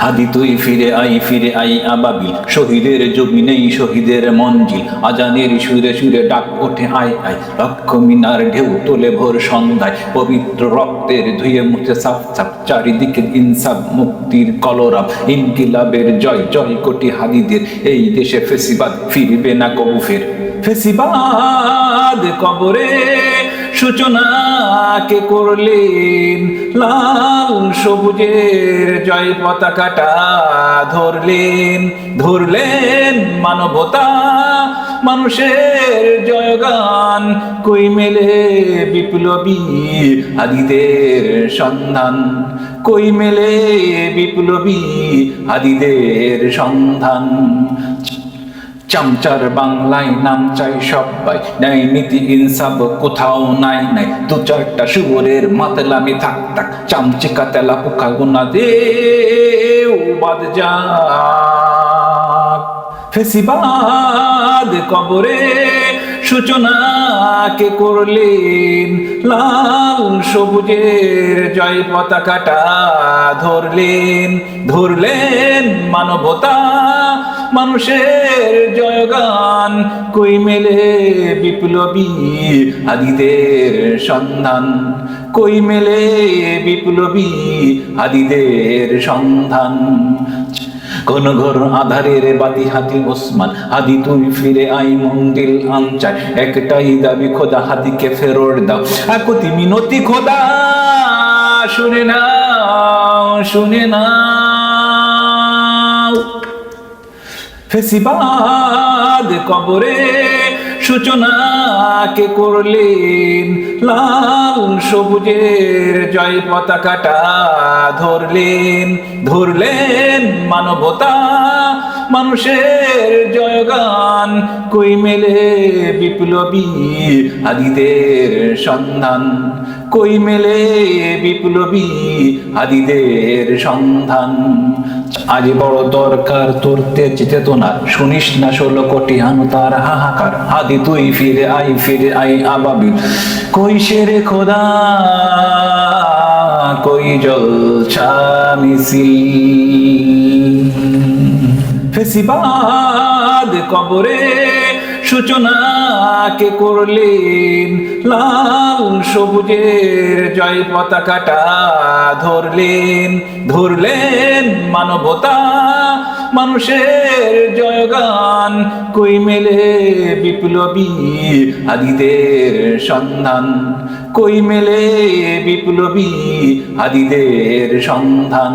হাদি তুই ফিরে আই ফিরে আই আবাবিল। শহীদের জমি নেই, শহীদের মঞ্জিল। আজানের সুরে সুরে ডাক ওঠে আয় আয়। লক্ষ মিনার ঢেউ তোলে ভোর সন্ধ্যায়। পবিত্র রক্তের ধুয়ে মুছে সাফ সাফ। চারিদিকে ইনসাফ মুক্তির কলরাম। ইনকিলাবের জয় জয় কোটি হাদিদের। এই দেশে ফেসিবাদ ফিরবে না কবু ফের ফেসিবাদ কবরে সূচনা কে করলেন, লাল সবুজের জয় পতাকাটা ধরলেন। ধরলেন মানবতা, মানুষের জয়গান, কই মেলে বিপ্লবী আদিদের সন্ধান। কই মেলে বিপ্লবী আদিদের সন্ধান। চামচার বাংলায় নাম চাই সবাই। ন্যায় নীতি ইনসাফ কোথাও নাই নাই। দু চারটা শুভরের মাতলামি থাক থাক। চামচিকা, তেলা, পোকা, গুনা দেও, বাদ যা ফেসিবাদ কবরে সূচনা কে করলেন? লাল সবুজের জয় পতাকাটা ধরলেন। ধরলেন মানবতা মানুষের জয়গান, কই মেলে বিপ্লবী হাদিদের সন্ধান? কই মেলে বিপ্লবী হাদিদের সন্ধান? কোন ঘর আধারের বাতি হাতি ওসমান, হাদি তুই ফিরে আই মন্দির আনচায় একটাই দাবি, খোদা হাদিকে ফেরত দাও। একতি মিনতি খোদা, শুনে না শুনে নাও। ফেসিবাদ কবরে সূচনা কে করলেন। লাল সবুজের জয় পতাকাটা ধরলেন ধরলেন মানবতা মানুষের জয়গান। কই মেলে বিপ্লবী আদিদের সন্ধান? কই মেলে বিপ্লবী আদিদের সন্ধান? আজ বড় দরকার তোর তেজ চেতনার শুনিস না ষোলো কোটি তার হাহাকার। আদি তুই ফিরে আই ফিরে আই আবাবিল কই সেরে খোদা, কই জলছা মিছিল? ফেসিবাদ কবরে সূচনা কে করলেন। লাল সবুজের জয় পতাকাটা ধরলেন। ধরলেন মানবতা, মানুষের জয়গান। কই মেলে বিপ্লবী হাদিদের সন্ধান? কই মেলে বিপ্লবী হাদিদের সন্ধান?